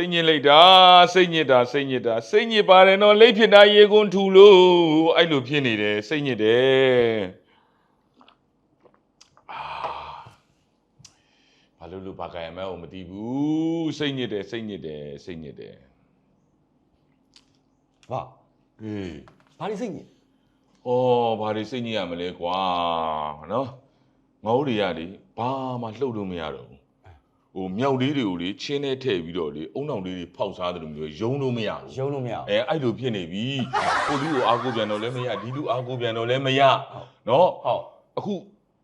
စိတ်ညစ်လိုက်တာစိတ်ညစ်တာစိတ်ညစ်တာစိတ်ညစ်ပါတယ်နော်လိတ်ဖြစ်တာရေကုန်ထူလို့အဲ့လိုဖြစ်နေတယ်စိတ်ညစ်တယ်အာဘာလို့လို့ဘာကံရမဲကိုမသိဘူးစိတ်ညစ်တယ်စိတ်ညစ်တယ်စိတ်ညစ်တယ်ဘာဟေးဘာလို့စိတ်ညစ်ဩဘာတွေစိတ်ညစ်ရမလဲကွာနော်ငေါတွေရလေဘာမှလှုပ်လို့မရတော့ဘူး ဟိုမြောက်လေးတွေကိုလေချင်းနဲ့ထည့်ပြီးတော့လေအုံနောင်လေးတွေဖောက်စားတယ်လို့မျိုးယုံလို့မရဘူးရုံလို့မရဘူးအဲအဲ့လိုဖြစ်နေပြီကိုလူကိုအားကိုးပြန်တော့လည်းမရဒီလူအားကိုးပြန်တော့လည်းမရနော်ဟုတ်အခု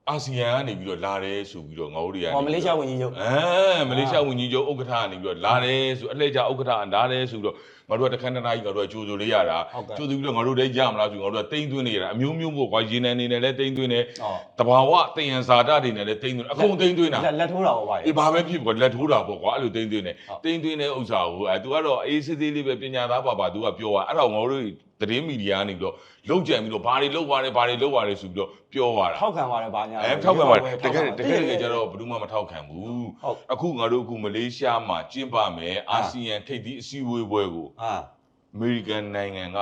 အာဆီယံကနေပြီးတော့လာတယ်ဆိုပြီးတော့ငါတို့တွေကဟောမလေးရှားဝန်ကြီးချုပ်အဲမလေးရှားဝန်ကြီးချုပ်ဥက္ကဋ္ဌကနေပြီးတော့လာတယ်ဆိုအလှည့်ကျဥက္ကဋ္ဌလာတယ်ဆိုပြီးတော့ ငါတို့ကတခန်းတနားကြီးငါတို့ကကြိုးစိုးလေးရတာဟုတ်ကဲ့ကြိုးစိုးပြီးတော့ငါတို့လည်းရမလားဆိုငါတို့ကတိမ့်သွင်းနေရတာအမျိုးမျိုးပေါ့ကွာရေနံနေနဲ့လည်းတိမ့်သွင်းနေဟောတဘာဝတယံဇာတတွေနဲ့လည်းတိမ့်သွင်းအကုန်တိမ့်သွင်းတာလက်လက်ထိုးတာဟောပါလေအေးဘာပဲဖြစ်ပေါ့လက်ထိုးတာပေါ့ကွာအဲ့လိုတင်းတင်းနေဟုတ်တင်းတင်းတဲ့ဥစ္စာကိုအဲ तू ကတော့အေးစစ်စစ်လေးပဲပညာသားပါပါ तू ကပြောသွားအဲ့တော့ငါတို့သတင်းမီဒီယာကနေပြီးတော့လုံကြံပြီးတော့ဘာတွေလုံပါတယ်ဘာတွေလုံပါတယ်ဆိုပြီးတော့ပြောသွားတာထောက်ခံပါတယ်ဘာညာအဲထောက်ခံပါတယ်တကယ်တကယ်တကယ်ကျကျတော့ဘယ်သူမှမထောက်ခံဘူးဟုတ်အခုငါတို့အခုမလေးရှားမှာကျင်းပမယ်အာဆီယံထိပ်သီးအစည်းအဝေးပွဲကိုဟာအမေရိကန်နိုင်ငံက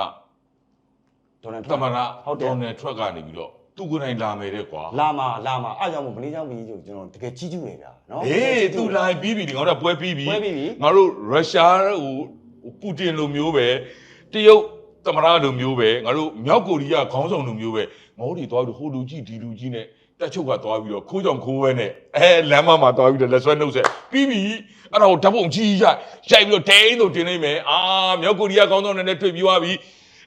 ဒေါ်နယ်ထတရမ့်မန်ဟုတ်တယ်ဒေါ်နယ်ထရက်ကနေပြီးတော့သူ့ကိုယ်တိုင်လာမယ်တဲ့ကွာလာမှာလာမှာအားကြောင့်မို့မလေးရှားဝန်ကြီးချုပ်ကျွန်တော်တကယ်ကြီးကျူးနေဗျာနော်ဟေးသူလာပြီးပြီဒီငါတို့ကပွဲပြီးပြီပွဲပြီးပြီငါတို့ရုရှားဟိုပူတင်လိုမျိုးပဲတရုတ်သမရလိုမျိုးပဲငါတို့မြောက်ကိုရီးယားခေါင်းဆောင်လိုမျိုးပဲငါတို့တွေသွားပြီးဟိုလူကြီးဒီလူကြီးနဲ့ တက်ချုပ်ကသွားပြီးတော့ခိုးကြောင်ခိုးဝဲနဲ့အဲလမ်းမမှာသွားပြီးတော့လက်ဆွဲနှုတ်ဆက်ပြီးပြီအဲ့ဒါကိုဓာတ်ပုံကြီးရိုက်ရိုက်ပြီးတော့ဒိန်းတို့တင်နေမယ်အာမြောက်ကိုရီးယားခေါင်းဆောင်နဲ့လည်းတွေ့ပြီးသွားပြီ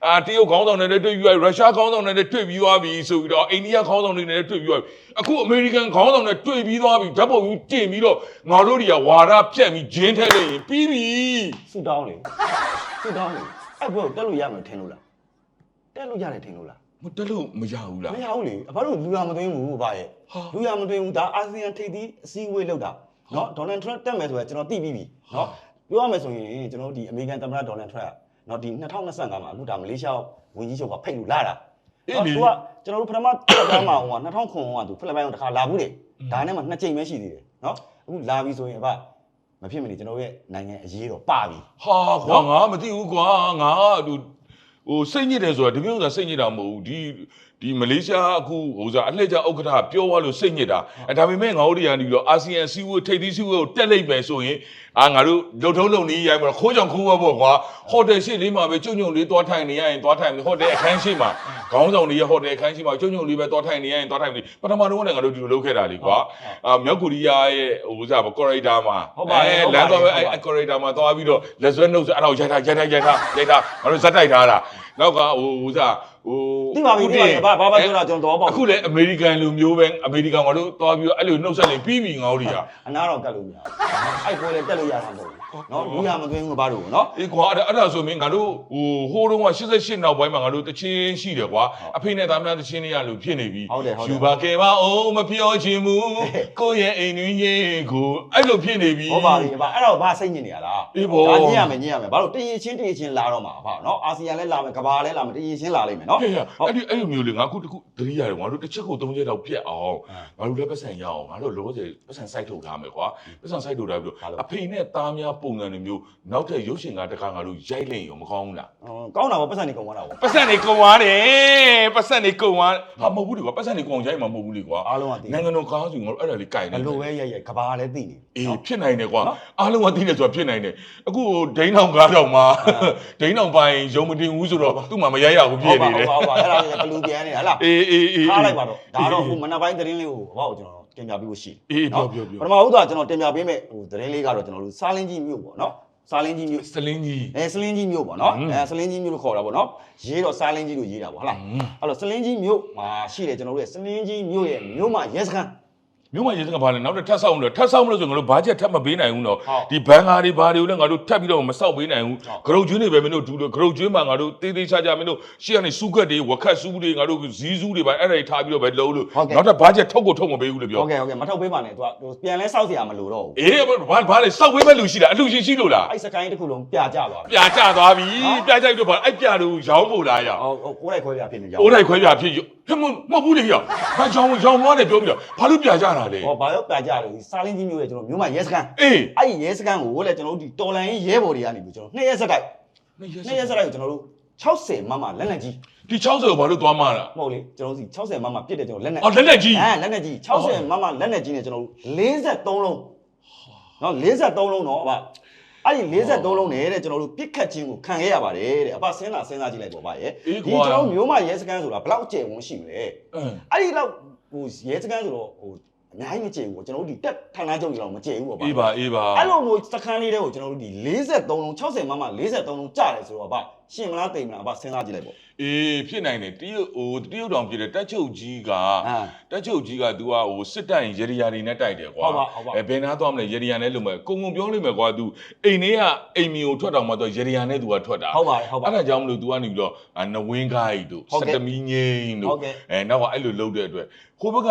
အာတရုတ်ခေါင်းဆောင်နဲ့လည်းတွေ့ပြီးသွားပြီရုရှားခေါင်းဆောင်နဲ့လည်းတွေ့ပြီးသွားပြီဆိုပြီးတော့အိန္ဒိယခေါင်းဆောင်တွေနဲ့လည်းတွေ့ပြီးသွားပြီအခုအမေရိကန်ခေါင်းဆောင်နဲ့တွေ့ပြီးသွားပြီဓာတ်ပုံကြီးတင်ပြီးတော့ငါတို့တွေကဝါဒပြက်ပြီးဂျင်းထဲလိုက်ရင်ပြီးပြီဆူတောင်းလေဆူတောင်းလေအဲ့ဘုတ်တက်လို့ရမယ်ထင်လို့လားတက်လို့ရတယ်ထင်လို့လား မတက်လို့မရဘူးလားမရဘူးလေအဘတို့လူရမသွင်းဘူးဗျရဲ့ဟာလူရမသွင်းဘူးဒါအာဆီယံထိပ်သီးအစည်းအဝေးလောက်တာနော်ဒေါ်နယ်ထရန့်တက်မယ်ဆိုတော့ကျွန်တော်သိပြီးပြီနော်ပြောရမယ်ဆိုရင်ကျွန်တော်တို့ဒီအမေရိကန်သမ္မတဒေါ်နယ်ထရန့်နော်ဒီ2025မှာအခုဒါမလေးရှားဝန်ကြီးချုပ်ကဖိတ်လို့လာတာအေးနော်လေသူကကျွန်တော်တို့ပထမတက်သားမှာဟိုက2009ခုကသူဖိလစ်ပိုင်ကိုတစ်ခါလာဘူးတယ်ဒါနဲ့မှနှစ်ကြိမ်ပဲရှိသေးတယ်နော်အခုလာပြီဆိုရင်အဘမဖြစ်မနေကျွန်တော်ရဲ့နိုင်ငံအရေးတော့ပါပြီဟာကွာငါမသိဘူးကွာငါဟို ဟိုစိတ်ညစ်တယ်ဆိုတာဒီမျိုးဆိုတာစိတ်ညစ်တာမဟုတ်ဘူးဒီ ဒီမလေးရှားအခုဟိုစားအလှည့်ကျဥက္ကဋ္ဌပြောသွားလို့စိတ်ညစ်တာအဲဒါပေမဲ့ငါတို့တွေကနေပြီးတော့အာဆီယံစီးဝေးထိပ်သီးစီးဝေးကိုတက်လိုက်မယ်ဆိုရင်အာငါတို့လုံထုံးလုံနီးရိုင်းမှာခိုးကြောင်ခိုးဝဲပေါ့ကွာဟိုတယ်ရှိလေးမှာပဲကျုံကျုံလေးသွားထိုင်နေရရင်သွားထိုင်ဟိုတယ်အခန်းရှိမှာခေါင်းဆောင်တွေရဟိုတယ်အခန်းရှိမှာကျုံကျုံလေးပဲသွားထိုင်နေရရင်သွားထိုင်နေပထမတော့လည်းငါတို့ဒီလိုလုပ်ခဲ့တာလေကွာအာမြောက်ကိုရီးယားရဲ့ဟိုစားကော်ရီဒါမှာဟုတ်ပါတယ်အဲဟုတ်လပါတယ်မ်းသွားပဲဟုတ်ပါအဲကော်ရီဒါမှာသွားပြီးတော့လက်ဆွဲနှုတ်ဆက်အဲ့ဒါကိုရိုက်ထားရိုက်ထားရိုက်ထားရိုက်ထားငါတို့ဇက်တိုက်ထားတာနောက်ကဟိုဟိုစားဟိုသိပါပြီသိပါပြီဘာဘာဘာပြောတာကျွန်တော်တော့ပေါ့အခုလည်းအမေရိကန်လူမျိုးပဲအမေရိကန်ကတို့သွားပြီးတော့အဲ့လိုနှုတ်ဆက်ရင်ပြီးပြီငါတို့တွေက အနာတော့ကတ်လို့မရဘူးအဲ့ပေါ်လေတက်လို့ရတာမဟုတ်ဘူး နော်လူရမသွင်းဘူးဘာလို့နော်အေးကွာအဲ့ဒါအဲ့ဒါဆိုမင်းငါတို့ဟိုဟိုးတုန်းက88နောက်ပိုင်းမှာငါတို့တချင်းရှိတယ်ကွာအဖေနဲ့သားမလားတချင်းတွေကလို့ဖြစ်နေပြီဟုတ်တယ်ဟုတ်တယ်ယူပါခဲ့ပါအောင်မပြောချင်ဘူးကိုယ့်ရဲ့အိမ်တွင်ရေးကိုအဲ့လိုဖြစ်နေပြီဟောပါပြီဘာအဲ့တော့ဘာစိတ်ညစ်နေရလားအေးပေါ့ဒါညင်ရမယ်ညင်ရမယ်ဘာလို့တရင်ချင်းတရင်ချင်းလာတော့မှာဘာနော်အာဆီယံလည်းလာမယ်ကဘာလည်းလာမယ်တရင်ချင်းလာလိမ့်မယ်နော်ဟေ့အဲ့ဒီအဲ့လိုမျိုးလေငါအခုတခုသတိရတယ်ငါတို့တစ်ချက်ကိုသုံးချက်တော့ပြက်အောင်ငါတို့လည်းပတ်စံရအောင်ငါတို့လောဆယ်ပတ်စံစိုက်ထုတ်ထားမယ်ကွာပတ်စံစိုက်ထုတ်ထားပြီးတော့အဖေနဲ့သားများပုံစံတွေမျိုးနောက်ထပ်ရုပ်ရှင်ကားတစ်ခါငါတို့ရိုက်လိုက်ရောမကောင်းဘူးလားကောင်းတာပေါ့ပတ်စံနေကုန်သွားတာပေါ့ ပတ်စံတွေကုန်သွားတယ်ပတ်စံတွေကုန်သွားဟာမဟုတ်ဘူးလေကွာပတ်စံတွေကုန်ရိုက်မှာမဟုတ်ဘူးလေကွာအားလုံးကသိ နိုင်ငံတော်ကားစုငါတို့အဲ့ဒါလေးကြိုင်ဘနေယ် လိုပဲရရကဘာလည်းသိနေ အေးနော်ဖြစ်နိုင်တယ်ကွာနော်အားလုံးကသိတယ်ဆိုတာဖြစ်နိုင်တယ်အခုဒိန်းအောင်ကားတော့မှာဒိန်းအောင်ပိုင်းရုံမတင်ဘူးဆိုတော့သူ့မှာမရရဘူးဖြစ်နေတယ်ဟုတ်ပါဟုတ်ပါအဲ့ဒါလည်းဘလူပြန်နေတာလားအေးအေးအေး ထားလိုက်ပါတော့ဒါတော့ဟိုမနက်ပိုင်းသတင်းလေးကိုဟောကျွန်တော် တင်ပြပေးဖို့ရှိအေးပြောပြောပြောပထမဦးစွာကျွန်တော်တင်ပြပေးမယ်ဟိုသတင်းလေးကတော့ကျွန်တော်တို့စားလင်းကြီးမြို့ပေါ့နော်စားလင်းကြီးမြို့စလင်းကြီးအဲစလင်းကြီးမြို့ပေါ့နော်ဟွန်းအဲစလင်းကြီးမြို့လို့ခေါ်တာပေါ့နော်ရေးတော့စားလင်းကြီးလို့ရေးတာပေါ့ဟုတ်လားအဲ့တော့စလင်းကြီးမြို့မှာရှိတယ်ကျွန်တော်တို့ရဲ့စလင်းကြီးမြို့ရဲ့မြို့မှာရဲစခန်း မြို့မရေစကဘာလဲနောက်တစ်ထပ်ဆောက်မလို့ထပ်ဆောက်မလို့ဆိုငါတို့ဘာချက်ထပ်မပေးနိုင်ဘူးတော့ ဟုတ် ဒီဘန်ကားတွေဘာတွေကိုလည်းငါတို့ထပ်ပြီးတော့မဆောက်ပေးနိုင်ဘူး ဟုတ် ဂရုတ်ကျွန်းတွေပဲမင်းတို့ဒူလို့ဂရုတ်ကျွန်းမှာငါတို့တေးသေးချာချာမင်းတို့ရှေ့ကနေစူးကတ်တွေဝက်ခတ်စူးတွေငါတို့ဇီးစူးတွေပါအဲ့ဒါတွေထားပြီးတော့ပဲလုံးလို့ ဟုတ်ကဲ့ နောက်ထပ်ဘာချက်ထုတ်ကိုထုတ်မပေးဘူးလို့ပြော ဟုတ်ကဲ့ဟုတ်ကဲ့မထုတ်ပေးပါနဲ့သူကဟိုပြန်လဲစောက်เสียမလို့တော့ဘူး အေးဘာဘာလဲစောက်ပေးမဲ့လူရှိလားအလူရှိရှိလို့လား အဲ့စကိုင်းတစ်ခုလုံးပြကြသွားပြီ ပြာကျသွားပြီ ဟုတ် ပြာကျပြီးတော့ဘာအဲ့ပြာတို့ရောင်းဖို့လားရ ဟိုဟိုကိုယ်လိုက်ခွဲပြဖြစ်နေကြ အိုးလိုက်ခွဲပြဖြစ်ရဟဲ့မမဟုတ်ဘူးလေရဘာကြောင်ကြောင်သွားတယ်ပြောပြီးတော့ဘာလို့ပြာကျတာ ာတာလေဟောဘာရောက်ပြကြတယ်ဒီစာလင်းကြီးမျိုးရဲ့ကျွန်တော်မြို့မှာရဲစခန်းအေးအဲ့ဒီရဲစခန်းကိုလည်းကျွန်တော်တို့ဒီတော်လန်ရေးရဲဘော်တွေကနေပြီးကျွန်တော်နှစ်ရက်ဆက်တိုက်နှစ်ရက်ဆက်တိုက်ကိုကျွန်တော်တို့60မမလက်နက်ကြီးဒီ60ကိုဘာလို့သွားမှာလားမဟုတ်လေကျွန်တော်တို့စီ60မမပြစ်တယ်ကျွန်တော်လက်နက်အော်လက်လက်ကြီးအဲလက်နက်ကြီး60မမလက်နက်ကြီးနဲ့ကျွန်တော်တို့43လုံးနော်43လုံးတော့အဘအဲ့ဒီ43လုံးနဲ့တဲ့ကျွန်တော်တို့ပြစ်ခတ်ခြင်းကိုခံခဲ့ရပါတယ်တဲ့အဘစဉ်းစားစဉ်းစားကြည့်လိုက်ပေါ့ဗျာရဲ့အေးဒီကွာကျွန်တော်တို့မျိုးမရဲစခန်းဆိုတာဘယ်လောက်အကျယ်ဝန်းရှိမလဲအင်းအဲ့ဒီတော့ဟိုရဲစခန်းဆိုတော့ဟို အများကြီးမကျယ်ဘူးပေါ့ကျွန်တော်တို့ဒီတက်ဌာနချုပ်ကြီးတော့မကျယ်ဘူးပေါ့ဗျာအေးပါအေးပါအဲ့လိုမျိုးစခန်းလေးတွေကိုကျွန်တော်တို့ဒီ43လုံး60မမ43လုံးကြတယ်ဆိုတော့ဗျ ရှင်မလားတိမ်မလားဗျစဉ်းစားကြည့်လိုက်ပေါ့ အေးဖြစ်နိုင်တယ်တရုတ်ဟိုတရုတ်တောင်ပြည့်တယ်တက်ချုပ်ကြီးက အာ တက်ချုပ်ကြီးက तू ကဟိုစစ်တပ်ရင်ရေရီယာတွေနဲ့တိုက်တယ်ကွာ ဟုတ်ပါဟုတ်ပါ အဲဘယ်နာသွားမလဲရေရီယာနဲ့လို့မဲ့ကုံကုံပြောလိမ့်မယ်ကွာ तू အိမ်ထဲကအိမ်မီကိုထွက်တော့မှ तू ရေရီယာနဲ့ तू ကထွက်တာ ဟုတ်ပါတယ်ဟုတ်ပါ အဲ့ဒါကြောင့်မလို့ तू ကနေပြီးတော့အာနဝင်းကိုင်းတို့ ဟုတ် စ ကဲ့ တမီငိမ့်တို့ ဟုတ်ကဲ့ အဲနောက်ကအဲ့လိုလုပ်တဲ့အတွက်ခိုးဘက်က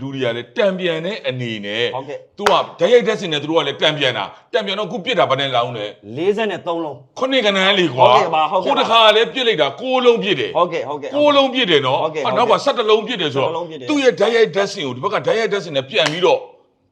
လူတွေကလည်းတံပြန်တဲ့အနေနဲ့ ဟုတ်ကဲ့ သူကဓာတ်ရိုက်တဲ့စင်နဲ့သူတို့ကလည်းတံပြန်တာတံပြန်တော့ခုပြစ်တာဗနဲ့လောင်းတယ် 43လုံး ခုနှစ်ကနန်းလေးကွာ ဟုတ်ကဲ့ပါဟုတ် ုတ်ကဲ့ပါခုတစ်ခါလည်းပြစ်လိုက်တာကိုးလုံးပြစ်တယ်ဟုတ်ကဲ့ဟုတ်ကဲ့ ကိုးလုံးပြစ်တယ်နော်ဟုတ်ကဲ့အဲ့နောက်က17လုံးပြစ်တယ်ဆို17တော့လုံးပြစ်တယ် သူ့ရဲ့ဓာတ်ရိုက်တဲ့စင်ကိုဒီဘက်ကဓာတ်ရိုက်တဲ့စင်နဲ့ပြန်ပြီးတော့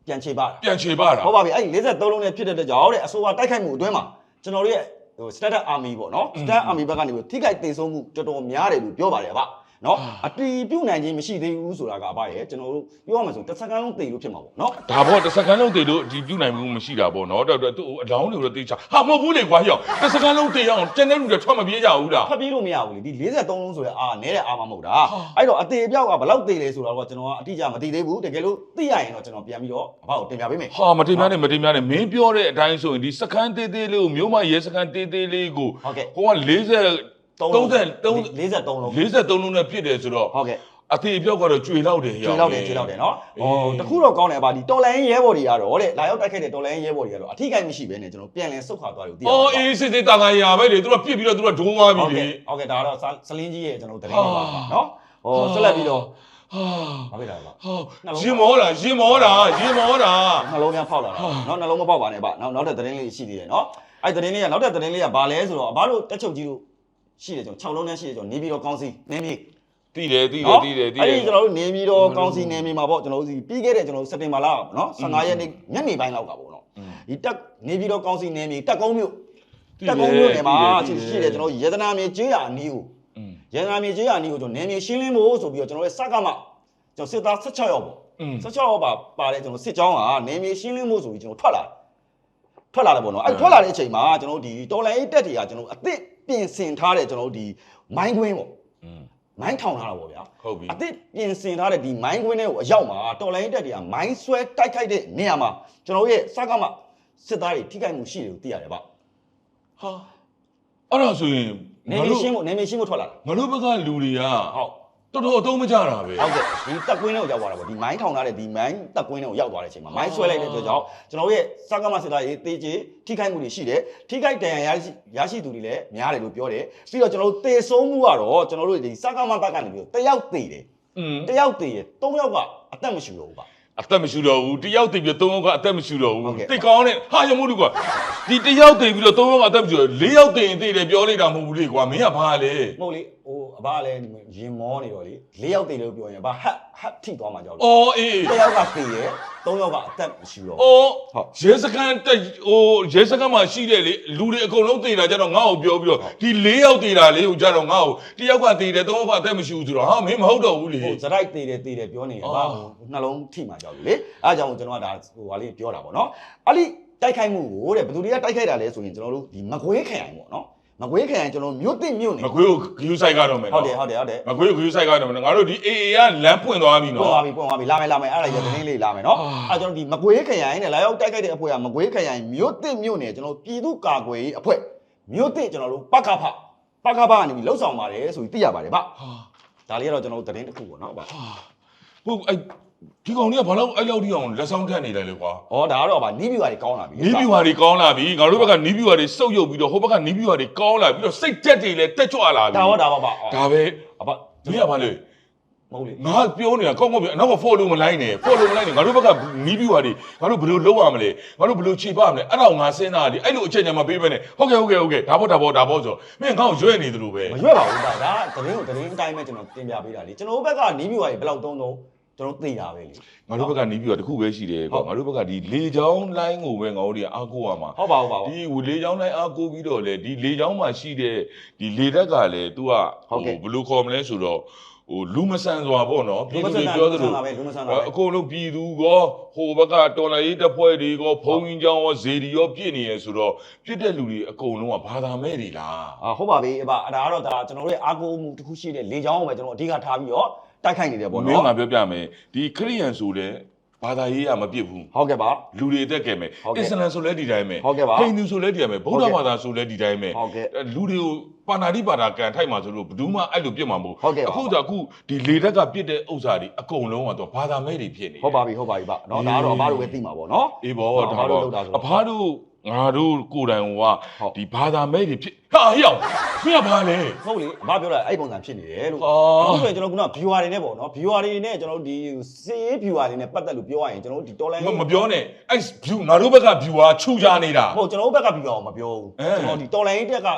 ပြန်ချေပါတာပြန်ခြေပါတာ ဟုတ်ပါပြီအဲ့ဒီ43လုံးနဲ့ဖြစ်တဲ့အတွက်ကြောင့်တဲ့အဆိုပါတိုက်ခိုက်မှုအတွင်းမှာကျွန်တော်တို့ရဲ့ဟို standard army ပေါ့နော် standard army ဘက်ကနေပြီးထိခိုက်ဒေဆုံးမှုတော်တော်များတယ်လို့ပြောပါတယ်ဗျ နော်အတီးပြုတ်နိုင်ခြင်းမရှိသေးဘူးဆိုတာကအဘရဲ့ကျွန်တော်တို့ပြောရမှာဆိုတစ်စက္ကန့်လုံးသေလို့ဖြစ်မှာပေါ့နော်ဒါပေါ့တစ်စက္ကန့်လုံးတည်လို့ဒီပြုတ်နိုင်မှုမရှိတာပေါ့နော်တော်တော်သူအလောင်းတွေကိုတော့တေးချဟာမဟုတ်ဘူးလေကွာဟျောတစ်စက္ကန့်လုံးတည်အောင်ကျန်တဲ့လူတွေထွက်မပြေးကြဘူးလားဖတ်ပြေးလို့မရဘူးလေဒီ43လုံးဆိုတဲ့အာနဲတဲ့အာမမဟုတ်တာအဲ့တော့အသေးအပြောက်ကဘယ်လောက်သေလဲဆိုတာတော့ကျွန်တော်ကအတိအကျမသိသေးဘူးတကယ်လို့သိရရင်တော့ကျွန်တော်ပြန်ပြီးတော့အဘကိုတင်ပြပေးမယ်ဟာမတင်များနဲ့မတင်များနဲ့မင်းပြောတဲ့အတိုင်းဆိုရင်ဒီစကန်းသေးသေးလေးကိုမျိုးမရဲစကန်းသေးသေးလေးကိုဟုတ်ကဲ့ဟိုက40 43လုံး43လုံး43လုံးနဲ့ပြစ်တယ်ဆိုတော့ဟုတ်ကဲ့အသေးအပြောက်ကတော့ကျွေလောက်တယ်ဟျောကျွေးလောက်တယ်ကျွေးလောက်တယ်နော်အေးဟောတခုတော့ကောင်းတယ်ပါဒီတော်လိုင်းရဲဘော်တွေကတော့တဲ့လာရောက်တိုက်ခိုက်တဲ့တော်လိုင်းရဲဘော်တွေကတော့အထိကိစ္စမရှိဘဲနဲ့ကျွန်တော်ပြန်လည်ဆုတ်ခွာသွားလို့သိရပါအော်တယ်အေးစစ်စစ်တာကရာပဲလေသူတို့ပြစ်ပြီးတော့သူတို့ဒုံးသွားပြီဟုတ်လေကဲ့ဟုတ်ကဲ့ဒါကတော့စလင်းကြီးရဲ့ကျွန်တော်တို့တရင်လေးပါနော်ဟောဆက်လက်ပြီးတော့ဟာဘာဖြစ်တာလဲဟာရင်မောတာရင်မောတာရင်မောတာနှလုံးများဖောက်လာတာနော်နှလုံးမဖောက်ပါနဲ့ဗျနော်နောက်တဲ့သတင်းလေးရှိသေးတယ်နော်အဲ့သတင်းလေးကနောက်တဲ့သတင်းလေးကဘာလဲဆိုတော့ဘာလို့တက်ချုပ်ကြီးတို့ ရှိတယ်ကျော်6လုံးနဲ့ရှိတယ်ကျော်နေပြီးတော့ကောင်းစီနေပြီးတိတယ်တိတယ်တိတယ်တိတယ်အဲ့ဒီကျွန်တော်တို့နေပြီးတော့ကောင်းစီနေပြီးမှာပေါ့ကျွန်တော်တို့စီပြီးခဲ့တဲ့ကျွန်တော်တို့စက်တင်ဘာလကပေါ့နော်15ရက်နေ့ညနေပိုင်းလောက်ကပေါ့နော်ဒီတက်နေပြီးတော့ကောင်းစီနေပြီးတက်ကုန်းမြို့တက်ကုန်းမြို့နယ်မှာရှိရှိတယ်ကျွန်တော်ရေသနာမြေကျေးရာအနီးကိုရန်ကုန်မြေကြီးအနီးကိုကျွန်တော်နယ်မြေရှင်းလင်းဖို့ဆိုပြီးတော့ကျွန်တော်ရဲ့စကမှကျွန်တော်စစ်သား16ရောက်ပေါ့16ရောက်ပါပါတဲ့ကျွန်တော်စစ်ကြောင်းကနယ်မြေရှင်းလင်းဖို့ဆိုပြီးကျွန်တော်ထွက်လာထွက်လာတယ်ပေါ့နော်အဲထွက်လာတဲ့အချိန်မှာကျွန်တော်ဒီတော်လန်အေးတက်တွေကကျွန်တော်အစ်စ် ပြင်ဆင်ထားတဲ့ကျွန်တော်ဒီမိုင်းကွင်းပေါ့อืมမိုင်းထောင်ထားတာပေါ့ဗျာဟုတ်ပြီအစ်စ်ပြင်ဆင်ထားတဲ့ဒီမိုင်းကွင်းတွေကိုအရောက်မှာတော်လိုင်းတက်တွေကမိုင်းဆွဲတိုက်ခိုက်တဲ့နေရာမှာကျွန်တော်ရဲ့စကမစစ်သားတွေထိခိုက်မှုရှိတယ်လို့သိရတယ်ဗျဟာအဲ့ဒါဆိုရင်နေငါမြေတို့ရှင်းဖို့နေမြေရှင်းဖို့ထွက်လာတယ်ငါတို့ဘက်ကလူတွေကဟုတ် တော်တော်အသုံးမကျတာပဲဟုတ်ကဲ့ဒီတက်ကွင်းတွေကိုရောက်သွားတာပေါ့ဒီမိုင်းထောင်ထားတဲ့ဒီမိုင်းတက်ကွင်းတွေကိုရောက်သွားတဲ့အချိန်မှာမိုင်းဆွဲလိုက်တဲ့အတွက်ကြောင့်ကျွန်တော်ရဲ့စကားမစစ်သားရေးတေးချေထိခိုက်မှုတွေရှိတယ်ထိခိုက်ဒဏ်ရာရရှိရရှိသူတွေလည်းများတယ်လို့ပြောတယ်ပြီးတော့ကျွန်တော်တို့တေဆုံးမှုကတော့ကျွန်တော်တို့ဒီစကားမဘက်ကနေပြီးတော့တယောက်တေတယ်อืมတယောက်တေရသုံးယောက်ကအသက်မရှိတော့ဘူးပါ အသက်မရှိတော့ဘူးတယောက်တည်ပြီးတော့သုံးယောက်ကအသက်မရှိတော့ဟုတ်ဘူးကဲ့တိတ်ကောင်းနဲ့ဟာရမို့လူကဒီတယောက်တည်ပြီးတော့သုံးယောက်ကအသက်မရှိတော့လေးယောက်တည်ရင်တည်တယ်ပြောလိုက်တာမဟုတ်ဘူးလေကွာမင်းကဘာလဲမဟုတ်လေဟိုအဘကလည်းရင်မောနေတော့လေ၄ယောက်တေလို့ပြောရင်ဘာဟတ်ဟတ်ထိသွားမှကြောက်လို့အော်အေးတယောက်ကတေရ သုံးယောက်ကအသက်မရှိတော့ဘူး အော်ဟုတ်ရဲစခန်းတက်ဟိုရဲစခန်းမှာရှိတဲ့လေလူတွေအကုန်လုံးတည်တာကြတော့ငါ့ကိုပြောပြီးတော့ဒီလေးယောက်တည်တာလေးကိုကြတော့ငါ့ကိုတယောက်ကတည်တယ်သုံးယောက်ကအသက်မရှိဘူးဆိုတော့ဟာမင်းမဟုတ်တော့ဘူးလေ ဟိုဇရိုက်သေးတယ်သေးတယ်ပြောနေတယ်အော်ဘာဟိုနှလုံးထိမှကြောက်လို့လေအဲအကြောင်းကျွန်တော်ကဒါဟိုဟာလေးပြောတာပေါ့နော်အဲ့ဒီတိုက်ခိုက်မှုကိုတဲ့ဘယ်သူတွေကတိုက်ခိုက်တာလဲဆိုရင်ကျွန်တော်တို့ဒီမကွေးခရိုင်ပေါ့နော် မကွေးခရိုင်ကျွန်တော်မြို့တစ်မြို့နေမကွေးကိုဂယူဆိုင်ကတော့မယ်ဟုတ်နော်တယ်ဟုတ်တယ်ဟုတ်တယ်မကွေးကိုဂယူဆိုင်ကတော့မယ်နော်ငါတို့ဒီ AA ကလမ်းပွင့်သွားပြီပွင့်နော်သွားပြီပွင့်သွားပြီလာမယ်လာမယ်အဲ့ဒါရသတင်းလေးလာမယ်နော်အာအဲကျွန်တော်ဒီမကွေးခရိုင်နဲ့လာရောက်တိုက်ခိုက်တဲ့အဖွဲ့ကမကွေးခရိုင်မြို့တစ်မြို့နေကျွန်တော်ပြည်သူ့ကာကွယ်ရေးအဖွဲ့မြို့တစ်ကျွန်တော်တို့ပကဖပကဖကနေပြီးလှုပ်ဆောင်ပါတယ်ဆိုပြီးသိရပါတယ်ဗျဟာဒါလေးကတော့ကျွန်တော်တို့သတင်းတစ်ခုပေါ့နော်ဗျဟာဟုတ်အဲ့ ဒီကောင်ကြီးကဘာလို့အဲ့လောက်ထိအောင်လက်ဆောင်ခတ်နေတယ်လေကွာဩဒါကတော့ဗျနီးပြူပါတွေကောင်းလာပြီနီးဗျူဟာတွေကောင်းလာပြီငါတို့ဘက်ကနီးဗျူဟာတွေစုပ်ယုပ်ပြီးတော့ဟိုဘက်ကနီးဗျူဟာတွေကောင်းလာပြီးတော့စိတ်တက်တွေလည်းတက်ကြွလာပြီဒါဟောဒါပါပါဒါပဲအဘမင်းကဘာလဲမဟုတ်လေငါပြောနေတာကောင်းကောင်းပြအနောက်က follow မလိုက်နဲ့ follow မလိုက်နဲ့ငါတို့ဘက်ကနီးဗျူဟာတွေငါတို့ဘယ်လိုလုပ်ရမလဲငါတို့ဘယ်လိုခြေပမလဲအဲ့ဒါကိုငါစဉ်းစားတယ်အဲ့လိုအချက်ညာမပေးဘဲနဲ့ဟုတ်ကဲ့ဟုတ်ကဲ့ဟုတ်ကဲ့ဒါပေါ့ဒါပေါ့ဒါပေါ့ဆိုမင်းငါ့ကိုရွဲ့နေသလိုပဲမရွက်ပါဘူးဒါဒါသတင်းကိုသတင်းအတိုင်းပဲကျွန်တော်တင်ပြပေးတာလေကျွန်တော်တို့ဘက်ကနီးပြူပါတွေဘယ်လောက်သုံးသုံး ကျွန်တော်သိတာပဲလေငါတို့ဘက်ကနေပြီးတော့တခုပဲရှိတယ်ဟုကွာတ်ငါတို့ဘက်ကဒီလေချောင်းလိုင်းကိုပဲငါတို့တွေကအားကိုးရမှာဟုတ်ပါဘူးပါဘူးဒီလေချောင်းလိုင်းအားကိုးပြီးတော့လေဒီလေချောင်းမှာရှိတဲ့ဒီလေတက်ကလည်း तू ကဟုတ်ကဲ့ဘယ်လိုခေါ်မလဲဆိုတော့ဟိုလူမဆန်စွာပေါ့နော်လူမဆန်တာပြောသလိုလူမဆန်တာပဲလူမဆန်တာပဲအကုန်လုံးပြည်သူကောဟိုဘက်ကတော်လိုင်းတပ်ဖွဲ့တွေကောဖုံးရင်ကြောင်းရောဇေဒီရောပြည့်နေရဆိုတော့ပြည့်တဲ့လူတွေအကုန်လုံးကဘာသာမဲ့တွေလားအာဟုတ်ပါပြီအဘအဲ့ဒါကတော့ဒါကျွန်တော်တို့ရဲ့အားကိုးမှုတစ်ခုရှိတဲ့လေချောင်းကိုပဲကျွန်တော်အဓိကထားပြီးတော့ တိုက်ခိုက်နေတယ်ပေါ့မင်းနော်ငါပြောပြမယ်ဒီခရိယန်ဆိုလဲဘာသာရေးရမပြစ်ဘူးဟုတ်ကဲ့ပါလူတွေအသက်ကဲမယ်ဟုတ်ကဲ့အစ္စလမ်ဆိုလဲဒီတိုင်းပဲဟုတ်ကဲ့ပါဟိန္ဒူဆိုလဲဒီတိုင်းပဲဗုဒ္ဓဟုတ်ကဲ့ဘာသာဆိုလဲဒီတိုင်းပဲဟုတ်ကဲ့အဲလူတွေကိုပါဏာတိပါဒကန်ထိုက်မှာဆိုလို့ဘယ်သူမှအဲ့လိုပြစ်မှာမဟုတ်ဟုတ်ကဲ့ပါအခုတော့အခုဒီလေတက်ကပြစ်တဲ့ဥစ္စာတွေအကုန်လုံးကတော့ဘာသာမဲ့တွေဖြစ်နေတယ်ဟုတ်ပါပြီဟုတ်ပါပြီဗျနော်ဒါကတော့အဘတို့ပဲသိမှာပေါ့နော်အေးဘောဟုတ်ဒါအဘတို့တော့လုပ်တာဆိုတော့အဖားတို့ ငါတို့ကိုယ်တိုင်ကဟုတ်ဒီဘာသာမဲ့တွေဖြစ်ဟာဟေ့အောင်မင်းကဘာလဲဟုတ်လေအဘပြောတာအဲ့ပုံစံဖြစ်နေတယ်လို့ဟာအခုဆိုရင်ကျွန်တော်က viewer တွေနဲ့ပေါ့နော် viewer တွေနဲ့ကျွန်တော်တို့ဒီစီးရေး viewer တွေနဲ့ပတ်သက်လို့ပြောရရင်ကျွန်တော်တို့ဒီ dollar မမပြောနဲ့အဲ့ view ငါတို့ဘက်က viewer ခြူကြနေတာဟုတ်ကျွန်တော်တို့ဘက်က viewer ကိုမပြောဘူးအဲကျွန်တော်ဒီ dollar တက်က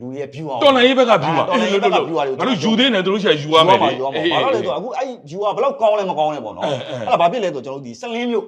လူရဲ့ viewer တော်လိုင်းရေးဘက်က viewer တော်လိုင်းရေးဘက်က viewer တွေငါတို့ယူသေးတယ်တို့ရှာယူရယူရမယ်မှာလေယူရမှာဘာလို့လဲဆိုတော့အခုအဲ့ viewer ဘယ်လောက်ကောင်းလဲမကောင်းလဲပေါ့နော်အဲအဲအဲ့ဒါဘာဖြစ်လဲဆိုတော့ကျွန်တော်တို့ဒီစလင်းမျိုး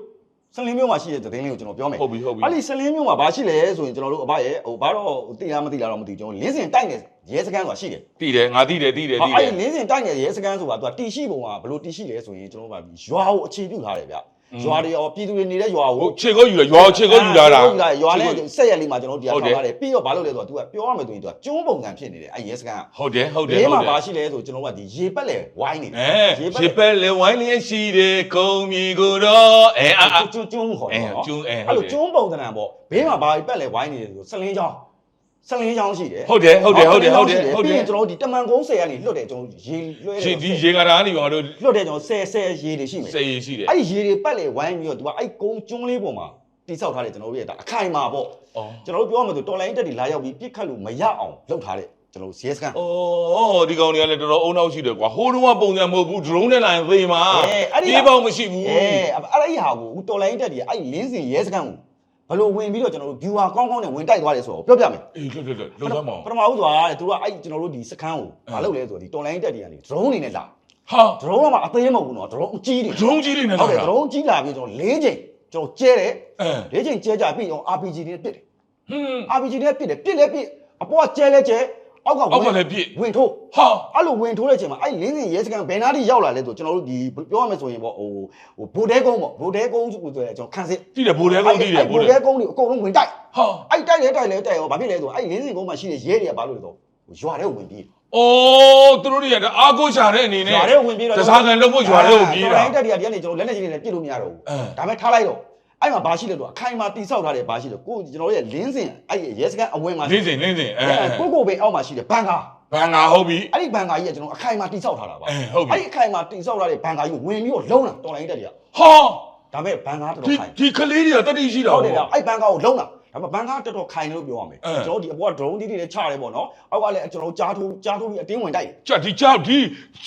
စလင်းမျိုးမှာရှိတဲ့သတင်းလေးကိုကျွန်တော်ပြောမယ်ဟုတ်ပြီဟုတ်ပြီအဲ့ဒီစလင်းမျိုးမှာဘာရှိလဲဆိုရင်ကျွန်တော်တို့အဘရဲ့ဟိုဘာတော့သိလားမသိလားတော့မသိဘူးကျွန်တော်လင်းစင်တိုက်နေရဲစခန်းဆိုတာရှိတယ်တည်တယ်ငါတည်တယ်တည်တယ်တည်တအဲ့ယ်ဒီလင်းစင်တိုက်နေတဲ့ရဲစခန်းဆိုတာသူကတီရှိပုံကဘယ်လိုတီရှိလဲဆိုရင်ကျွန်တော်တို့ကရွာကိုအခြေပြုထားတယ်ဗျ ရွာတွေရောပြည်သူတွေနေတဲ့ရွာဟိုကိုခြေကောယူလာရွာကိုခြေကောယူလာတာဟုတ်လားရွာနဲ့ဆက်ရက်လေးမှာကျွန်တော်တို့ဒီဟုတ်ကတယ်ထားတယ်ပြီးတော့ဘာလို့လဲဆိုတော့ तू ကပြောရမယ်ဆိုရင် तू ကကျုံးပုံစံဖြစ်နေတယ်အဲ့ရဲစခန်းကဟုတ်တယ်ဟုတ်တယ်ဘေးဟုမှာတ်တဘာယ်ရှိလဲဆိုကျွန်တော်တို့ကဒီရေပက်လေဝိုင်းနေအဲရေပက်လေဝိုင်းလျက်ရှိတယ်ကုံမြေကိုတော့အဲအာအာကျုံကျုံခေါ်အဲတယ်နော်ကျုံအဲအဲ့ဟုတ်လိုတယ်ကျုံးပုံစံပေါ့ဘေးမှာဘာပက်လေဝိုင်းနေတယ်ဆိုစလင်းချောင်း စလင်းချောင်းရှိတယ်ဟုတ်တယ်ဟုတ်တယ်ဟုတ်တယ်ဟုတ်တယ်ဟုတ်ပြီးတယ်ရင်ကျွန်တော်တို့ဒီတမန်ကုန်းဆယ်ကနေလွတ်တယ်ကျွန်တော်ရေလွှဲတယ်ရှင်ဒီရေကားတာနေပါတော့လွတ်တယ်ကျွန်တော်ဆယ်ဆယ်ရေတွေရှိမယ်စေးရှိတယ်အဲ့ဒီရေတွေပက်လေဝိုင်းပြီးတော့ तू ကအဲ့ကုန်းကျွန်းလေးပေါ်မှာတိဆောက်ထားတယ်ကျွန်တော်တို့ရဲ့ဒါအခိုင်မာပေါ့အော်ကျွန်တော်တို့ပြောရမယ်ဆိုတော်လိုင်းတက်တွေလာရောက်ပြီးပြစ်ခတ်လို့မရအောင်လုပ်ထားတဲ့ကျွန်တော်တို့ရဲစခန်းအော်ဒီကောင်တွေကလည်းတော်တော်အုံနောက်ရှိတယ်ကွာဟိုတုန်းကပုံစံမဟုတ်ဘူး drone နဲ့လာရင်သေမှာအဲအဲ့ဒီပြေးပေါက်မရှိဘူးအဲအဲ့ဒီဟာကိုဦးတော်လိုင်းတက်တွေအဲ့ဒီလင်းစင်ရဲစခန်းကို ဘယ်လိုဝင်ပြီးတော့ကျွန်တော်တို့ viewer ကောင်းကောင်းနဲ့ဝင်တိုက်သွားတယ်ဆိုတော့ပြောပြမယ်အေးလွတ်လွတ်လွတ်လွတ်သွားမအောင်ပထမဦးဆိုတာတဲ့သူကအဲ့ကျွန်တော်တို့ဒီစခန်းကိုမလုပ်လဲဆိုတော့ဒီတော်လိုင်းတက်တွေကနေ drone အနေနဲ့လာဟာ drone ကမှအသေးမဟုတ်ဘူးနော် drone အကြီးတွေ drone ကြီးတွေနဲ့ဟုလာတ်တယ်တာ drone ကြီးလာပြီးကျွန်တော်၄ချိန်ကျွန်တော်ကျဲတယ်အဲ၄ချိန်ကျဲကြပြီးကျွန်တော် RPG တွေနဲ့ပစ်တယ်ဟွန်း RPG တွေနဲ့ပစ်တယ်ပစ်လဲပစ်အပေါ်ကကျဲလဲကျဲ အောက်ကအောက်ကလည်းပြည့်ဝင်ထိုးဟာအဲ့လိုဝင်ထိုးတဲ့အချိန်မှာအဲ့လင်းစင်ရဲစကန်ဘယ်နားထိရောက်လာလဲဆိုကျွန်တော်တို့ဒီပြောရမယ်ဆိုရင်ပေါ့ဟိုဟိုဘိုတဲကုန်းပေါ့ဘိုတဲကုန်းဆိုတဲ့ကျွန်တော်ခန်းစစ်တိတယ်ဘိုးတဲကုန်းတိတယ်ဘိုးဘိုတဲတဲကုန်းတွေအကုန်လုံးဝင်တိုက်ဟာအဲ့တိုက်လဲတိုက်လဲတိုက်ရောဘာဖြစ်လဲဆိုအဲ့လင်းစင်ကုန်းမှာရှိတဲ့ရဲတွေကဘာလို့လဲဆိုရွာထဲဝင်ပြီးအော်သူတို့တွေကအာကိုရှာတဲ့အနေနဲ့ရွာထဲဝင်ပြီးတော့တစားကန်လုပ်ဖို့ရွာထဲကိုပြေးတာတိုင်းတက်တွေကဒီကနေကျွန်တော်လက်နဲ့ကြီးတွေနဲ့ပြစ်လို့မရတော့ဘူးအဲဒါပေမဲ့ထားလိုက်တော့ အဲ့မှာဘာရှိလဲဆိုအခိုင်မှာတိဆောက်ထားတဲ့ဘာရှိလဲကိုကျွန်တော်ရဲ့လင်းစင်အဲ့ရဲစကန်အဝင်မှာလင်းစင်လင်းစင်အဲကိုကိုပဲအောက်မှာရှိတယ်ဘန်ကာဘန်ငါဟုတ်ပြီအဲ့ဒီဘန်ကာကြီးကကျွန်တော်အခိုင်မှာတိဆောက်ထားတာပါအဲဟုတ်ပြီအဲ့ဒီအခိုင်မှာတိဆောက်ထားတဲ့ဘန်ကာကြီးကိုဝင်ပြီးတော့လုံးတာတော်လိုင်းတက်တွေကဟာဒါပေမဲ့ဘန်ကာတော်ဒီတော်ခိုင်ဒီကလေးတွေကတတိရှိတာဟုတ်တယ်ဗျအဲ့ဘန်ကာကိုလုံးတာဒါပေမဲ့ဘန်ကာတော်တော်ခိုင်လို့ပြောရမယ်အဲကျွန်တော်ဒီအပေါ်က drone တီးတီးနဲ့ချတယ်ပေါ့နော်အောက်ကလည်းကျွန်တော်ကြားထိုးကြားထိုးပြီးအတင်းဝင်တိုက်တယ်ကြဒီကြောက်ဒီ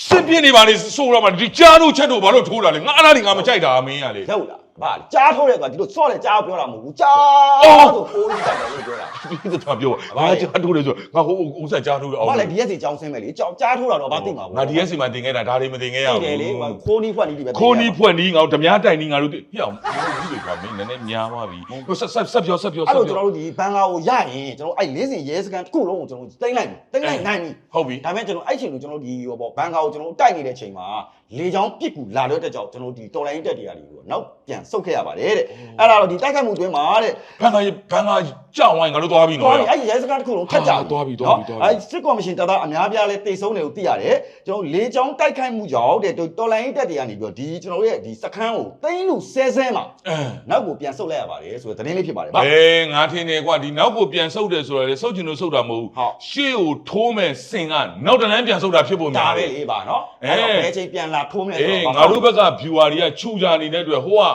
စစ်ပြင်းနေပါလေဆိုတော့မှဒီကြားတို့ချက်တို့ဘာလို့ထိုးတာလဲငါအဲ့ဒါတွေငါမကြိုက်တာအမင်းကလေလောက်လား ဘာလဲကြားထိုးတယ်ကွာဒီလိုစော့တယ်ကြားပြောတာမဟုတ်ဘူးကြားအော်ဆိုခိုးပြီးတိုက်တယ်လို့ပြောတာဒီတော့ပြောငါကြားထိုးတယ်ဆိုငါဟိုဥစ္စာကြားထိုးတယ်အောင်ဘာလဲ DS ကြောင်းဆင်းမယ်လေကြောင်းကြားထိုးတာတော့ဘာသိမှာဘူးငါ DS မှာတင်ခဲ့တာဒါတွေမတင်ခဲ့ရသိဘူးတယ်လေဟိုခိုးနီးဖွက်နီးဒီပဲခိုးနီးဖွက်နီးငါတို့ဓမြတိုင်နီးငါတို့ဟိအောင်ဒီလိုကမင်းနည်းနည်းများသွားပြီဟိုဆက်ဆက်ဆက်ပြောဆက်ပြောအဲ့ဆက်လိုကျွန်ပြောတော်တို့ဒီဘန်ကာကိုရရင်ကျွန်တော်အဲ့လင်းစင်ရဲစကန်တစ်ခုလုံးကိုကျွန်တော်တင်လိုက်ပြီတင်လိုက်နိုင်ပြီဟုတ်ပြီဒါပေမဲ့ကျွန်တော်အဲ့ချိန်ကိုကျွန်တော်ဒီဟိုပေါ့ဘန်ကာကိုကျွန်တော်တိုက်နေတဲ့ချိန်မှာ လေချောင်းပစ်ကူလာတော့တဲ့ကြောင့်ကျွန်တော်ဒီတော်လိုင်းတက်တွေကနေပြီးတော့နောက်ပြန်ဆုတ်ခဲ့ရပါတယ်တဲ့အဲ့ဒါတော့ဒီတိုက်ခိုက်မှုတွင်မှာတဲ့ဘန်ကဘန်ကကြောက်ဝိုင်းငါတို့သွားပြီသွားနော်ပြီအဲ့ဒီရဲစကန်တစ်ခုလုံးထက်ကြဟာသွားပြီသွားပြီသွားပြီ အဲ့စစ်ကော်မရှင်တပ်သားအများပြားလဲတိတ်ဆုံးတယ်ကိုသိရတယ်ကျွန်တော်လေချောင်းတိုက်ခိုက်မှုကြောင့်တဲ့တော်လိုင်းတက်တွေကနေပြီးတော့ဒီကျွန်တော်ရဲ့ဒီစခန်းကိုတိမ့်လို့ဆဲဆဲမှာအဲနောက်ကိုပြန်ဆုတ်လိုက်ရပါတယ်ဆိုတဲ့သတင်းလေးဖြစ်ပါတယ်ဗျ အေးငါထင်တယ်ကွာဒီနောက်ကိုပြန်ဆုပ်တယ်ဆိုတော့လေဆုပ်ချင်လို့ဆုပ်တာမဟုတ်ဟုတ် ဘူးရှေ့ကိုထိုးမဲ့စင်ကနောက်တန်းပြန်ဆုပ်တာဖြစ်ဖို့ဒါများပဲတယ် လေပါနော်အဲ အဲ့တော့ဘယ်ချိန်ပြန်လာထိုးမယ်ဆိုအေးတော့ငါတို့ဘက်က viewer တွေကချူကြနေတဲ့အတွက်ဟိုက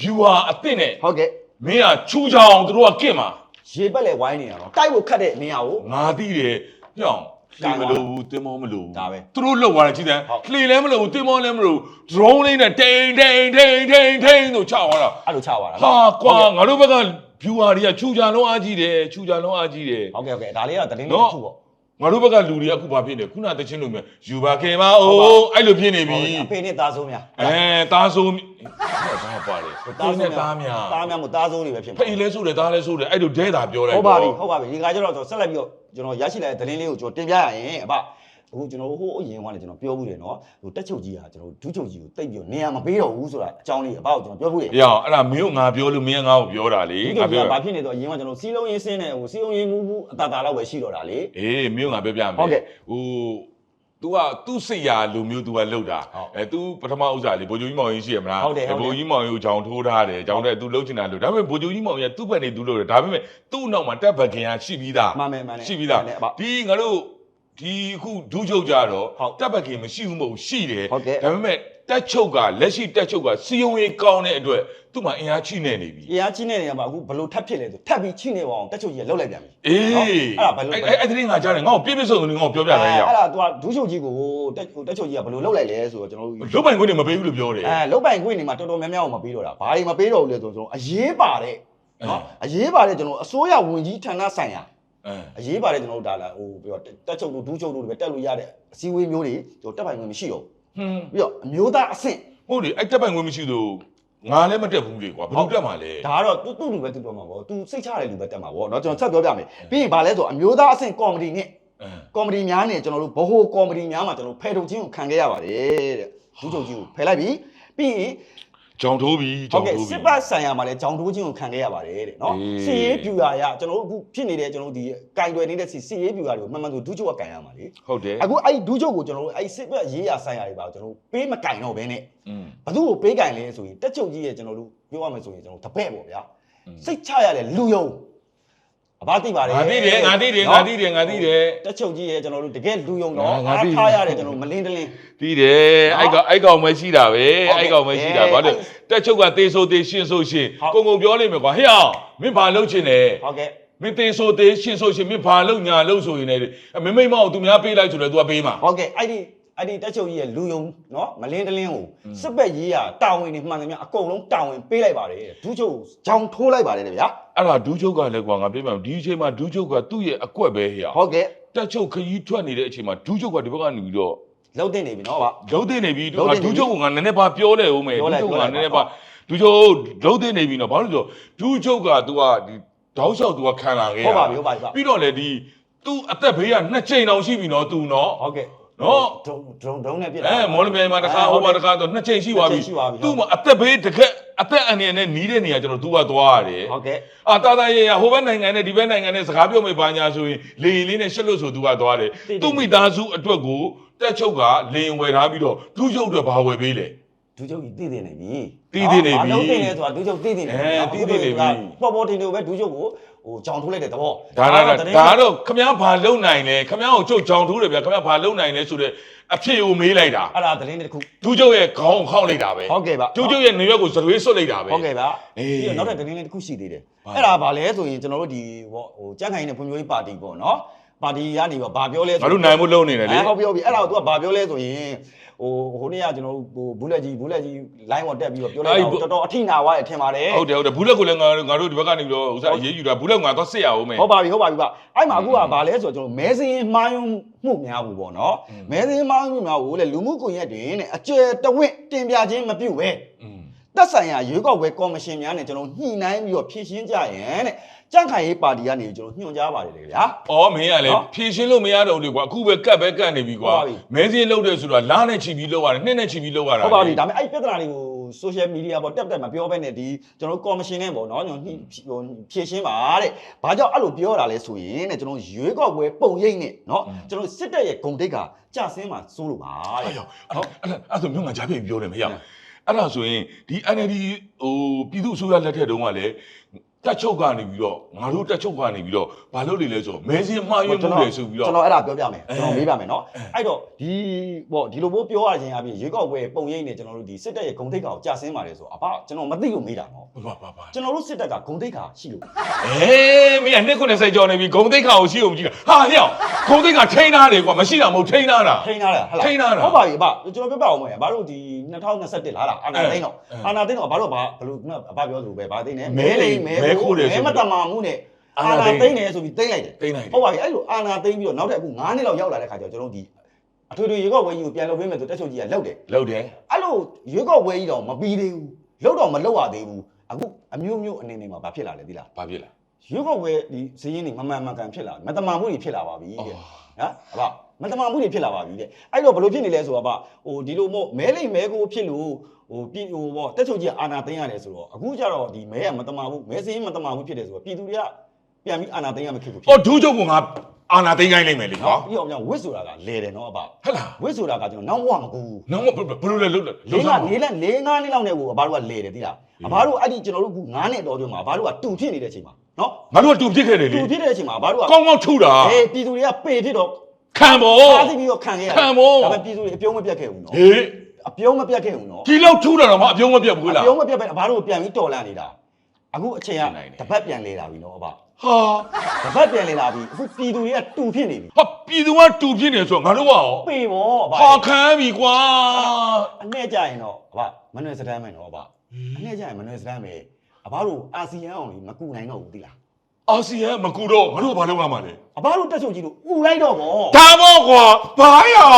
viewer အစ်စ်နဲ့ဟုတ်ကဲ့ မင်းကချူကြအောင်သူတို့ကကင့်မှာ ရေပက်လေဝိုင်းနေတာနော်တိုက်ဖို့ခတ်တဲ့နေရာကို ငါသိတယ်ကြောင်ကာဒီးမလို့ဘူးတင်မောမလို့ဘူးဒါပဲသူတို့လောက်သွားတယ်ကြည့်တယ်ဟုတ် လှေလည်းမလို့ဘူးတင်မောလည်းမလို့ဘူး drone လေးနဲ့တိန်တိန်တိန်တိန်တိန်ဆိုချသွားတာအဲ့လိုချသွားတာဟာကွာငါတို့ဘက်က viewer တွေကချူကြလုံးအားကြီးတယ်ချူကြလုံးအားကြီးတယ် ဟုတ်ကဲ့ဟုတ်ကဲ့ဒါလေးကသတင်းလေးနော်တစ်ခုပေါ့ ငါတို့ဘက်ကလူတွေအခုဘာဖြစ်နေခုနတချင်းလိုမျိုးယူပါခင်ပါအိုးအဲ့လိုဖြစ်နေပြီအဖေနဲ့သားစိုးများအဲသားဆိုးဘာပါလဲသားနဲ့သားများသားများမို့သားစိုးတွေပဲဖြစ်မှာဖိလဲဆိုးတယ်သားလဲဆိုးတယ်အဲ့လိုဒဲတာပြောလိုက်ဟုတ်ပါပြီဟုတ်ပါပြီဒီကကျတော့ကျွန်တော်ဆက်လက်ပြီးတော့ကျွန်တော်ရရှိလာတဲ့သတင်းလေးကိုကျွန်တော်တင်ပြရရင်အဖ အခုကျွန်တော်ဟိုအရင်ကလည်းကျွန်တော်ပြောဘူးတယ်နော်ဟိုတက်ချုပ်ကြီးဟာကျွန်တော်ဒုချုပ်ကြီးကိုတိတ်ပြီးတော့နေရာမပေးတော့ဘူးဆိုတာအကြောင်းလေးအဖကိုကျွန်တော်ပြောဘူးတယ် ။ရောအဲ့ဒါမင်းတို့ငါပြောလို့မင်းငါ့ကိုပြောတာလေ ဒီ ငါ က ပြော ဘာဖြစ်နေတော့အရင်ကကျွန်တော်စီလုံးရင်းစင်းနေဟိုစီလုံးရင်းမူမူအတာတာလောက်ပဲရှိတော့တာလေ အေးမင်းတို့ငါပြောပြမယ် ဟုတ်ကဲ့ ဟို तू ကသူ့စိတ်ရာလူမျိုး तू ကလှုပ်တာ ဟုတ် အဲ तू ပထမဥစ္စာလေဘိုလ်ချုပ်ကြီးမောင်ကြီးရှိရမလား ဟုတ်တယ်ဟုတ်တယ် ဘိုလ်ကြီးမောင်ကြီးကိုကြောင်ထိုးထားတယ်ကြောင်တဲ့ तू လှုပ်ချင်တာလှုပ်ဒါပေမဲ့ဘိုလ်ချုပ်ကြီးမောင်ကြီးကသူ့ဘက်နေ तू လှုပ်တယ်ဒါပေမဲ့သူ့နောက်မှာတက်ဘက်ကင်ကရှိပြီးသား မှန်မယ်မှန်တယ် ရှိပြီးသား မှန်တယ်အဖ ဒီငါတို့ ဒီအခုဒုချုပ်ကြတော့ဟုတ်တက်ဘက်ကင်မရှိဘူးမဟုတ်ရှိတယ်ဟုတ်ကဲ့ဒါပေမဲ့တက်ချုပ်ကလက်ရှိတက်ချုပ်ကစီယုံရေးကောင်းတဲ့အတွက်သူ့မှာအင်အားချိနေနေပြီ။ရားချင်းနေနေမှာအခုဘလို့ထပ်ဖြစ်လဲဆိုထပ်ပြီးချိနေပါအောင်တက်ချုပ်ကြီးကလှုပ်လိုက်ပြန်ပြီအေးနော်အဲ့ဒါဘယ်လိုအဲ့အဲ့အဲ့ဒီငါကြားတယ်ငါ့ကိုပြည့်ပြည့်စုံစုံငါ့ကိုပြောပြလိုက်ရအောင်အဲ့ဒါ तू ကဒူးချုပ်ကြီးကိုတက်တက်ချုပ်ကြီးကဘလို့လှုပ်လိုက်လဲဆိုတော့ကျွန်တော်တို့လုတ်ပိုင်ခွင့်တွေမပေးဘူးလို့ပြောတယ်အဲလုတ်ပိုင်ခွင့်နေမှာတော်တော်များများကိုမပေးတော့တာဘာတွေမပေးတော့ဘူးလဲဆိုတော့ကျွန်တော်အရေးပါတဲ့နော်အရေးပါတဲ့ကျွန်တော်အစိုးရဝန်ကြီးဌာနဆိုင်ရာ အဲ အရေးပါတဲ့ကျွန်တော်တို့ဒါလာဟိုပြီးတော့တက်ချုပ်တို့ဒူးချုပ်တို့တွေပဲတက်လို့ရတဲ့အစည်းအဝေးမျိုးတွေကျွန်တော်တက်ပိုင်ခွင့်မရှိတော့ ဟွန်း ဘူးပြီးတော့အမျိုးသားအဆင့် ဟုတ်တယ်အဲ့တက်ပိုင်ခွင့်မရှိတော့ငါလည်းမတက်ဘူးလေကွာဘယ်လိုတက်မှာလဲ ဒါကတော့သူ့သူ့လူပဲသူ့တော်မှာပေါ့သူစိတ်ချတဲ့လူပဲတက်မှာပေါ့เนาะကျွန်တော်ဆက်ပြောပြမယ်ပြီးရင်ဗာလဲဆိုအမျိုးသားအဆင့်ကော်မတီနဲ့ အဲ ကော်မတီများနဲ့ကျွန်တော်တို့ဗဟိုကော်မတီများမှာကျွန်တော်တို့ဖယ်ထုတ်ခြင်းကိုခံခဲ့ရပါတယ်တဲ့ဒူးချုပ်ကြီးကိုဖယ်လိုက်ပြီးပြီးရင် ကြောင်ထိုးပြီကြောင်ထိုးပြီဟုတ်ကဲ့စစ်ပတ်ဆိုင်ရာမှာလည်းကြောင်ထိုးခြင်းကိုခံခဲ့ရပါတယ်တဲ့နော်စီရေးပြူရာရကျွန်တော်တို့အခုဖြစ်နေတဲ့ကျွန်တော်တို့ဒီကင်တွယ်နေတဲ့စီစီရေးပြူရာတွေကိုမှန်မှန်ဆိုဒူးချုပ်ကကင်ရမှာလေဟုတ်တယ်အခုအဲ့ဒီဒူးချုပ်ကိုကျွန်တော်တို့အဲ့စစ်ပတ်ရေးရာဆိုင်ရာတွေပါကျွန်တော်တို့ပေးမကင်တော့ဘဲနဲ့ဘသူ့ကိုပေးကင်လဲဆိုရင်တက်ချုပ်ကြီးရဲ့ကျွန်တော်တို့ပြောရမယ်ဆိုရင်ကျွန်တော်တပည့်ပေါ့ဗျာစိတ်ချရတဲ့လူယုံ အဘသိပါတယ်ငါသိတယ်ငါသိတယ်ငါသိတယ်ငါသိတယ်တက်ချုပ်ကြီးရဲ့ကျွန်တော်တို့တကယ်လူယုံတော့ငါသိတယ်အားထားရတဲ့ကျွန်တော်တို့မလင်းတလင်းသိတယ်အဲ့ကောင်အဲ့ကောင်မရှိတာပဲဟုတ်ကဲ့အဲ့ကောင်မရှိတာအဲဘာလို့တက်ချုပ်ကတေးဆိုတေးရှင်းဆိုရှင်းဟုတ်ကိုကိုပြောလိမ့်မယ်ကွာဟေ့အောင်မင်းဘာလုပ်ချင်လဲဟုတ်ကဲ့မင်းတေးဆိုတေးရှင်းဆိုရှင်းမင်းဘာလုပ်ညာလုပ်ဆိုရင်လည်းမင်းမိမ့်မအောင်သူများပေးလိုက်ဆိုလဲ तू ကပေးမှာဟုတ်ကဲ့အဲ့ဒီ အဲ့ဒီတက်ချုပ်ကြီးရဲ့လူယုံနော်မလင်းတလင်းကိုစစ်ဘက်ရေးရတာဝန်တွေမှန်သမျှအကုန်လုံးတာဝန်ပေးလိုက်ပါတယ်ဒူးချုပ်ကြောင်ထိုးလိုက်ပါတယ်တဲ့ဗျာ အဲ့ဒါဒူးချုပ်ကလည်းကွာငါပြပြမယ်ဒီအချိန်မှာဒူးချုပ်ကသူ့ရဲ့အကွက်ပဲဟေ့အောင် ဟုတ်ကဲ့ တက်ချုပ်ခရီးထွက်နေတဲ့အချိန်မှာဒူးချုပ်ကဒီဘက်ကနေပြီးတော့ လုံးတင်နေပြီနော်ဗျာ လုံးသိနေပြီဒူ လုံးသိနေပြီ ဒူးချုပ်ကငါနည်းနည်းပါပြောလဲဦးမယ် ပြော ဒူး လိုက် ချုပ်က ပြောလိုက် နည်းနည်းပါဒူးချုပ်လုံးသိနေပြီနော်ဘာလို့လဲဆိုတော့ဒူးချုပ်က तू ကဒီတောက်လျှောက် तू ကခံလာခဲ့ ဟုတ်ပါပြီဟုတ်ပါပြီ ပြီးတော့လေဒီ तू အသက်ဘေးကနှစ်ချိန်တောင်ရှိပြီနော် तू နော် ဟုတ်ကဲ့ နော်ဒုံဒုံဒုံနဲ့ပြစ်တာအဲမော်လမြိုင်မှာတစ်ခါဟိုမှာတစ်ခါတော့နှစ်ချိန်ရှိသွားပြီနှစ်ချိန်ရှိသွားပြီသူ့မှာအသက်ဘေးတကက်အသက်အန္တရာယ်နဲ့နီးတဲ့နေရာကျွန်တော် तू ကသွားရတယ်ဟုတ်ကဲ့အာတာတာရေရဟိုဘက်နိုင်ငံနဲ့ဒီဘက်နိုင်ငံနဲ့စကားပြောမေးပါညာဆိုရင်လေရင်လေးနဲ့ရှက်လို့ဆိုသူကသွားတယ်သိတယ်သူ့မိသားစုအတွက်ကိုတက်ချုပ်ကလေရင်ဝယ်ထားပြီးတော့ဒူးချုပ်အတွက်ဘာဝယ်ပေးလဲဒူးချုပ်ကြီးတည်တည်နေပြီတည်တည်နေပြီဘာလုံးတင်နေဆိုတာဒူးချုပ်တည်တည်နေပြီအဲတည်တည်နေပြီပေါ်ပေါ်တင်နေပဲဒူးချုပ်ကို ဟိုကြောင်ထိုးလိုက်တဲ့သဘောဒါဒါဒါဒါတော့ခမည်းဘာလုံနိုင်လဲခမည်းကိုချုပ်ကြောင်ထိုးတယ်ဗျာခမည်းဘာလုံနိုင်လဲဆိုတော့အဖြစ်ကိုမေးလိုက်တာအဲ့ဒါသတင်းတစ်ခုသူချုပ်ရဲ့ခေါင်းခေါက်လိုက်တာပဲဟုတ်ကဲ့ပါသူချုပ်ရဲ့နေရွက်ကိုဇရွေးဆွတ်လိုက်တာပဲဟုတ်ကဲ့ပါပြီးတော့နောက်ထပ်သတင်းလေးတစ်ခုရှိသေးတယ်အဲ့ဒါဘာလဲဆိုရင်ကျွန်တော်တို့ဒီဟိုကြန့်ခိုင်နေတဲ့ဖွံ့ဖြိုးရေးပါတီပေါ့နော် ပါတီကနေပြီးဘာပြောလဲ ငါတို့နိုင်ဖို့လုံနေတယ်လေ အဲဟုတ်ပြီဟုတ်ပြီအဲ့ဒါကို तू ကဘာပြောလဲဆိုရင်ဟိုဟိုနေ့ကကျွန်တော်တို့ဟိုဘူးလက်ကြီးဘူးလက်ကြီး line ပေါ်တက်ပြီးတော့ပြောလိုက်တာကိုတော်တော်အထိနာသွားတယ်ထင်ပါတယ် ဟုတ်တယ်ဟုတ်တယ်ဘူးလက်ကိုလည်းငါငါတို့ဒီဘက်ကနေပြီးတော့ဥစားအေးအေးယူတာဘူးလက်ကငါတော့စစ်ရအောင်မယ် ဟုတ်ပါပြီဟုတ်ပါပြီပါအဲ့မှာအခုကဘာလဲဆိုတော့ကျွန်တော်မဲစင်းမှားယွင်းမှုများဘူးပေါ့နော်မဲစင်းမှားယွင်းမှုများဘူးလေလူမှုကွန်ရက်တွေနဲ့အကျယ်တဝင့်တင်ပြခြင်းမပြုတ်ပဲ อืม တက်ဆိုင်ရာရွေးကောက်ပွဲကော်မရှင်များနဲ့ကျွန်တော်ညှိနှိုင်းပြီးတော့ဖြည့်ရှင်းကြရင်တဲ့ ကြန့်ခိုင်ရေးပါတီကနေကျွန်တော်ညွှန်ကြားပါတယ်လေဗျာ။အော်မင်းကလည်းနော်ဖြည့်ရှင်းလို့မရတော့ဘူးလေကွာအခုပဲကတ်ပဲကတ်နေပြီကွာဟုတ်ပါပြီ မဲစင်းလုတ်တယ်ဆိုတာလားနဲ့ချီပြီးလုတ်ရတယ်နှစ်နဲ့ချီပြီးလုတ်ရတာဟုတ်ပါပြီဒါပေမဲ့အဲ့ပြဿနာတွေကို social media ပေါ်တက်တက်မပြောဘဲနဲ့ဒီကျွန်တော်ကော်မရှင်နဲ့ပေါ့နော်ကျွန်တော်ညှိဟိုဖြည့်ရှင်းပါတဲ့ဘာကြောင့်အဲ့လိုပြောတာလဲဆိုရင်တဲ့ကျွန်တော်ရွေးကောက်ပွဲပုံရိပ်နဲ့နော်ကျွန်တော်စစ်တပ်ရဲ့ဂုံတိတ်ကကြဆင်းမှာစိုးလို့ပါအဲ့တဲ့ဒါအဲ့အဲ့ဆိုမျိုးငါကြားပြပြောတယ်မရဘူးအဲ့ဒါဆိုရင်ဒီ NLD ဟိုပြည်သူ့အစိုးရလက်ထက်တုန်းကလည်း တက်ချုပ်ကနေပြီးတော့ငါတို့တက်ချုပ်ကနေပြီးတော့ဘာလုပ်နေလဲဆိုတော့မဲစင်းမှားရွေးမှုတယ်ဆိုပြီးတော့ကျွန်တော်အဲ့ဒါပြောပြမယ်အဲကျွန်တော်မေးပါမယ်နော်အဲ့တော့ဒီပေါ့ဒီလိုမျိုးပြောရခြင်းအပြင်ရွေးကောက်ပွဲပုံရိပ်နဲ့ကျွန်တော်တို့ဒီစစ်တပ်ရဲ့ဂုံတိတ်ကောင်ကြဆင်းပါတယ်ဆိုတော့အဘကျွန်တော်မသိလို့မေးတာနော်ဘာဘာဘာကျွန်တော်တို့စစ်တပ်ကဂုံတိတ်ခါရှိလို့အေးမင်းကနှစ်ခုနဲ့စိတ်ကြောနေပြီဂုံသိက္ခာကိုရှိအောင်ကြည့်တာဟာဟဲ့အောင်ဂုံသိက္ခာထိန်းထားတယ်ကွာမရှိတာမဟုတ်ထိန်းထားတာထိန်းထားတာဟုတ်လားထိန်းထားတာဟုတ်ပါပြီအဘကျွန်တော်ပြောပြအောင်မယ်ဘာလို့ဒီ2021လားလားအာနာသိန်းတော့အဲအာနာသိန်းတော့ဘာလို့ဘာဘလို့ကအဘပြောသလိုပဲဘာသိနေမဲလိမ်မဲခိုးတယ်ဆိုမဲမတမာမှုနဲ့အာအာဏာဏာသိသိမ်းမ်းတယ်ဆိုပြီးသိမ်းလိုက်တယ်တိတ်နိုင်တယ်ဟုတ်ပါပြီအဲ့လိုအာဏာသိမ်းပြီးတော့နောက်ထပ်အခု9နှစ်လောက်ရောက်လာတဲ့ခါကျတော့ကျွန်တော်တို့ဒီအထွေထွေရေကောက်ဝဲကြီးကိုပြန်လုပ်ပေးမယ်ဆိုတက်ချုပ်ကြီးကလောက်တယ်လောက်တယ်အဲ့လိုရေကောက်ဝဲကြီးတော့မပြီးသေးဘူးလောက်တော့မလောက်ရသေးဘူးအခုအမျိုးမျိုးအနေနဲ့မှာဘာဖြစ်လာလဲသိလားဘာဖြစ်လဲရေကောက်ဝဲဒီစည်ရင်းတွေမမှန်မှန်ကန်ဖြစ်လာမတမာမှုတွေဖြစ်လာပါပြီတဲ့အော်နော်အဘမတမာမှုတွေဖြစ်လာပါပြီတဲ့အဲ့တော့ဘယ်လိုဖြစ်နေလဲဆိုတော့ဗျဟိုဒီလိုမို့မဲလိမ့်မဲကိုဖြစ်လို့ ဟိုပြည်ဟိုပေါ့တက်ချုပ်ကြီးကအာဏာသိမ်းရတယ်ဆိုတော့အခုကျတော့ဒီမဲကမတမာဘူးမဲစင်းမတမာဘူးဖြစ်တယ်ဆိုတော့ပြည်သူတွေကပြန်ပြီးအာဏာသိမ်းရမှာဖြစ်ကိုဖြစ်အော်ဒူးချုပ်ကငါအာနာသိမ်းခိုင်းလိုက်မယ်လေကွာနော်ပြီးတော့ပြန်ဝစ်ဆိုတာကလဲတယ်နော်အဘဟုတ်လားဝစ်ဆိုတာကကျွန်တော်နောက်ဘဝမကူဘူးနောက်ဘယ်လိုလဲလုတ်လဲလုလေးတ်ကစားလေးလက်လေးငါးနှစ်လောက်နဲ့ကိုအဘတို့ကလဲတယ်သိလားအဘတို့အဲ့ဒီကျွန်တော်တို့က9နှစ်တော်တွင်းမှာအဘတို့ကတူဖြစ်နေတဲ့အချိန်မှာနော်ငါတို့ကတူဖြစ်ခဲ့တယ်လေတူဖြစ်တဲ့အချိန်မှာအဘတို့ကကောင်းကောင်းထုတာအေးပြည်သူတွေကပေဖြစ်တော့ခံပေါ်အားသိပြီးတော့ခံခဲ့ရတယ်ခံဖို့ဒါပေမဲ့ပြည်သူတွေအပြုံးမပြတ်ခဲ့ဘူးနော်ဟေး အပြုံးမပြတ်ခဲ့ဘူးနော်ဒီလောက်ထုတာတော့မအပြုံးမပြတ်ဘူးလားအပြုံးမပြတ်ပဲအဘတို့ပြန်ပြီးတော်လန့်နေတာအခုအချိန်ကနိုင်တယ်တပတ်ပြန်လေလာပြီနော်အဘဟာတပတ်ပြန်လေလာပြီအခုပြည်သူတွေကတူဖြစ်နေပြီဟာပြည်သူကတူဖြစ်နေဆိုတော့ငါတို့ကရောပေပေါ့အဘဟာခံပြီကွာအနဲ့ကြရင်တော့အဘမနှွယ်စတမ်းမယ်နော်အဘအနဲ့ကြရင်မနှွယ်စတမ်းမယ်အဘတို့အာဆီယံအောင်လေမကူနိုင်တော့ဘူးသိလားအာဆီယံမကူတော့ငါတို့ဘာလုပ်ရမှာလဲအဘတို့တက်ချုပ်ကြီးတို့ဥလိုက်တော့ဗောဒါပေါ့ကွာဘာရော